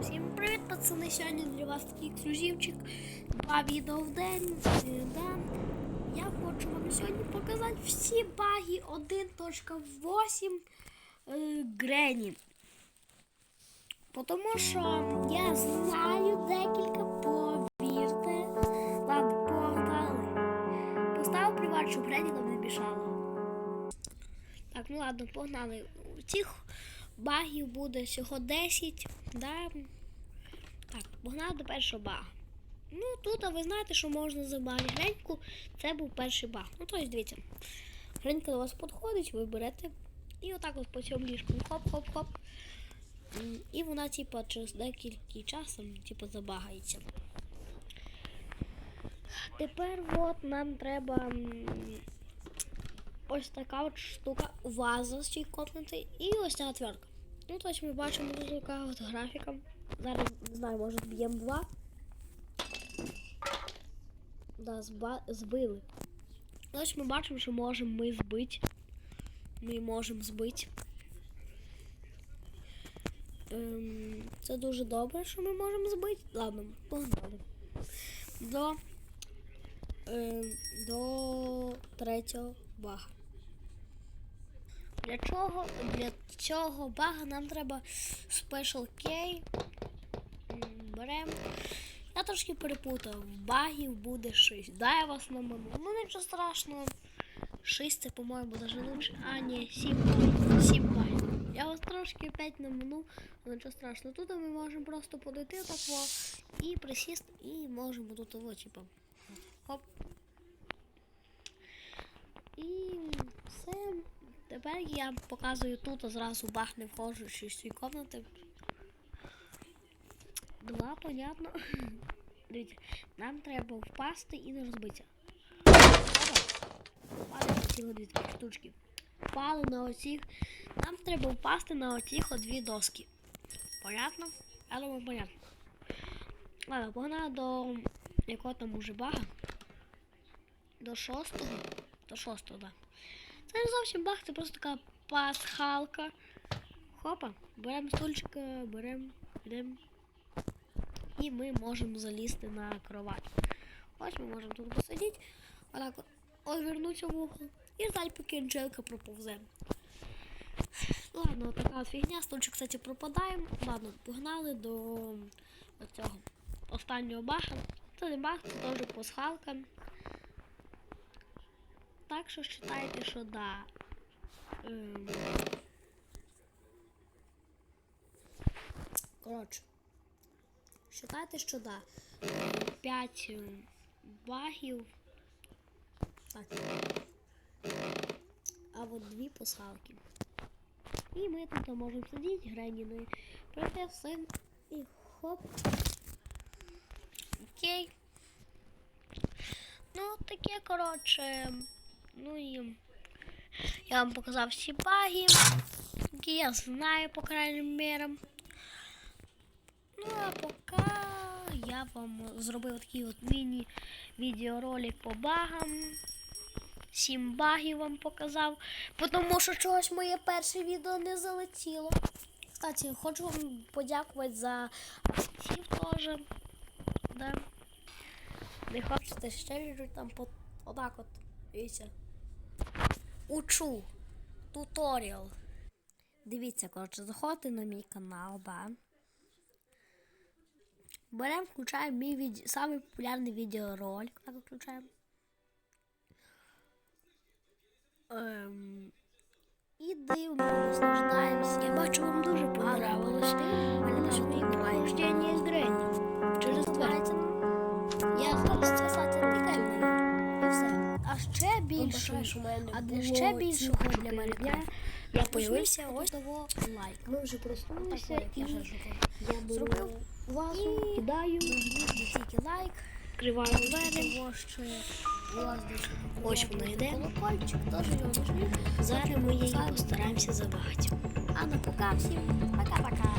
Всім привіт, пацани! Сьогодні для вас такий ексклюзивчик. Два відео в день. Е, Да. Я хочу вам сьогодні показати всі баги 1.8 е, Грені. Тому що я знаю декілька, повірте. Ладно, погнали. Поставив приват, щоб Грені нам не мішала. Так, ну ладно, погнали. Цих багів буде всього 10. Да? Так, погнали до першого бага. Ну, тут а ви знаєте, що можна забагати греньку. Це був перший баг. Ну, тобто, дивіться. Гренька до вас підходить, ви берете. І отак от по цьому ліжку хоп-хоп-хоп. І вона, типу, через декілька часом, типу, забагається. Тепер от нам треба ось така от штука, ваза з цієї копнути і ось ця отвертка. Ну, тобто ми бачимо тут така от графіка. Зараз, не знаю, може зб'ємо два. Да, зба... збили. Ось ми бачимо, що можемо ми збити. Ми можемо збити. Ем, це дуже добре, що ми можемо збити. Ладно, погнали. До, ем, до третього бага. Для чого? Для цього бага нам треба Special K. Беремо. Я трошки перепутав. Багів буде 6. Да, я вас на ману. Ну нічого страшного. 6 це, по-моєму, даже лучше. А, ні, 7 багів. 7 багів. Я вас трошки опять наману, але нічого страшного. Тут ми можемо просто подойти отак і присісти, і можемо тут ово, типа. Хоп. І все. Тепер я показую тут а зразу бах не входжу в цієї кімнати. Два, понятно. Дивіться, нам треба впасти і не розбитися. Впали на ці дві штучки. Впали на оці. Нам треба впасти на оці дві доски. Понятно? Я думаю, понятно. Ладно, погнали до якого там уже бага. До шостого. До шостого, так. Да. Це не зовсім баг, це просто така пасхалка. Хопа, беремо стульчик, беремо, йдемо. І ми можемо залізти на кровать. Ось ми можемо тут посидіти, отак от овернутися в угол і ждать, поки Анжелка проповзе. Ладно, така от фігня, стульчик, кстати, пропадає. Ладно, погнали до цього останнього баха. Це не бах, це теж пасхалка. Так що вважайте, що да. Ем... Коротше. Вважайте, що да. 5 багів. Так. А от дві пасхалки. І ми тут можемо сидіти граніною. Проте все. І хоп. Окей. Ну, таке, коротше. Ну і я вам показав всі баги, які я знаю, по крайнім мірам. Ну, а поки я вам зробив такий от міні-відеоролик по багам. Сім багів вам показав, тому що чогось моє перше відео не залетіло. Кстати, хочу вам подякувати за актив теж. Да. Не хочете ще там по... отак от. Дивіться. Учу. Туторіал. Дивіться, коротше, заходьте на мій канал, да. Беремо, включаємо мій від... самий популярний відеоролик. Так включаємо. Ем... І дивимося, наслаждаємося. Я бачу, вам дуже понравилось. Але на мої прохождення з Через 20. Я зараз це більше, а для ще більшого для мене я появився ось того лайк. Ми вже проснулися і я зробив вазу, і кидаю. тільки лайк, відкриваю двері. Що Ось воно йде. колокольчик, теж його нажміть. Зараз ми її постараємося забагати. А на пока всім пока-пока.